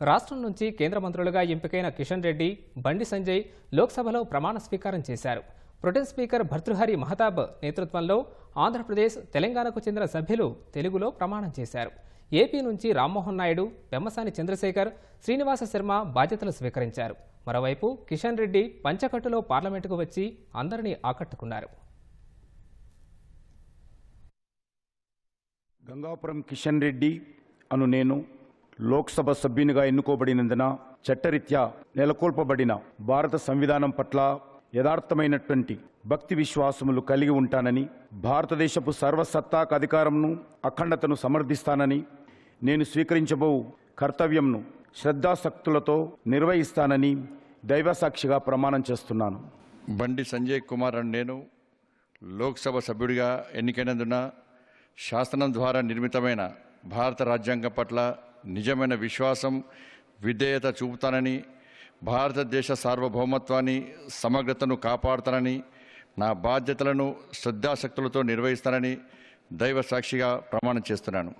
రాష్ట్రం నుంచి కేంద్ర మంత్రులుగా ఎంపికైన కిషన్ రెడ్డి బండి సంజయ్ లోక్సభలో ప్రమాణ స్వీకారం చేశారు. ప్రొటెన్ స్పీకర్ భర్తృహరి మహతాబ్ నేతృత్వంలో ఆంధ్రప్రదేశ్ తెలంగాణకు చెందిన సభ్యులు తెలుగులో ప్రమాణం చేశారు. ఏపీ నుంచి రామ్మోహన్ నాయుడు పెమ్మసాని చంద్రశేఖర్ శ్రీనివాస శర్మ బాధ్యతలు స్వీకరించారు. మరోవైపు కిషన్ రెడ్డి పంచకట్టులో పార్లమెంటుకు వచ్చి అందరినీ ఆకట్టుకున్నారు. గంగాపురం కిషన్ రెడ్డి అను నేను లోక్సభ సభ్యునిగా ఎన్నుకోబడినందున చట్టరీత్యా నెలకొల్పబడిన భారత సంవిధానం పట్ల యథార్థమైనటువంటి భక్తి విశ్వాసములు కలిగి ఉంటానని భారతదేశపు సర్వసత్తాక అధికారంను అఖండతను సమర్థిస్తానని నేను స్వీకరించబో కర్తవ్యంను శ్రద్ధాశక్తులతో నిర్వహిస్తానని దైవసాక్షిగా ప్రమాణం చేస్తున్నాను. బండి సంజయ్ కుమార్ అని నేను లోక్సభ సభ్యుడిగా ఎన్నికైనందున శాసనం ద్వారా నిర్మితమైన భారత రాజ్యాంగం పట్ల నిజమైన విశ్వాసం విధేయత చూపుతానని భారతదేశ సార్వభౌమత్వాన్ని సమగ్రతను కాపాడుతానని నా బాధ్యతలను శ్రద్ధాశక్తులతో నిర్వహిస్తానని దైవ సాక్షిగా ప్రమాణం చేస్తున్నాను.